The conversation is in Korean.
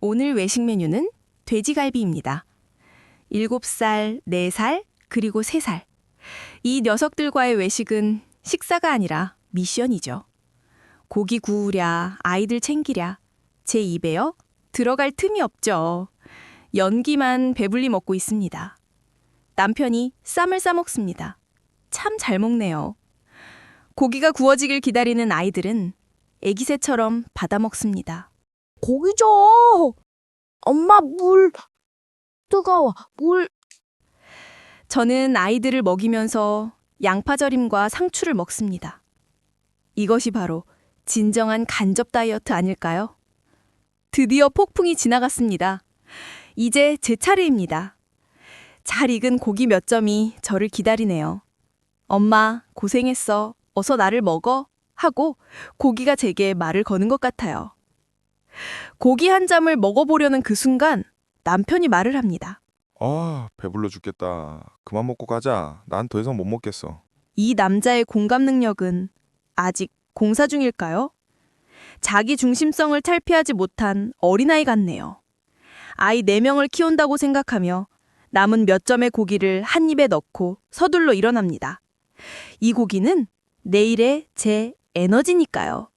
오늘 외식 메뉴는 돼지갈비입니다. 7살, 4살, 그리고 3살. 이 녀석들과의 외식은 식사가 아니라 미션이죠. 고기 구우랴, 아이들 챙기랴. 제 입에요? 들어갈 틈이 없죠. 연기만 배불리 먹고 있습니다. 남편이 쌈을 싸먹습니다. 참 잘 먹네요. 고기가 구워지길 기다리는 아이들은 애기새처럼 받아먹습니다. 고기 줘. 엄마 물 뜨거워. 물 저는 아이들을 먹이면서 양파절임과 상추를 먹습니다. 이것이 바로 진정한 간접 다이어트 아닐까요? 드디어 폭풍이 지나갔습니다. 이제 제 차례입니다. 잘 익은 고기 몇 점이 저를 기다리네요. 엄마, 고생했어. 어서 나를 먹어. 하고 고기가 제게 말을 거는 것 같아요. 고기 한 점을 먹어보려는 그 순간 남편이 말을 합니다. 아, 배불러 죽겠다. 그만 먹고 가자. 난 더 이상 못 먹겠어. 이 남자의 공감 능력은 아직 공사 중일까요? 자기 중심성을 탈피하지 못한 어린아이 같네요. 아이 4명을 키운다고 생각하며 남은 몇 점의 고기를 한 입에 넣고 서둘러 일어납니다. 이 고기는 내일의 제 에너지니까요.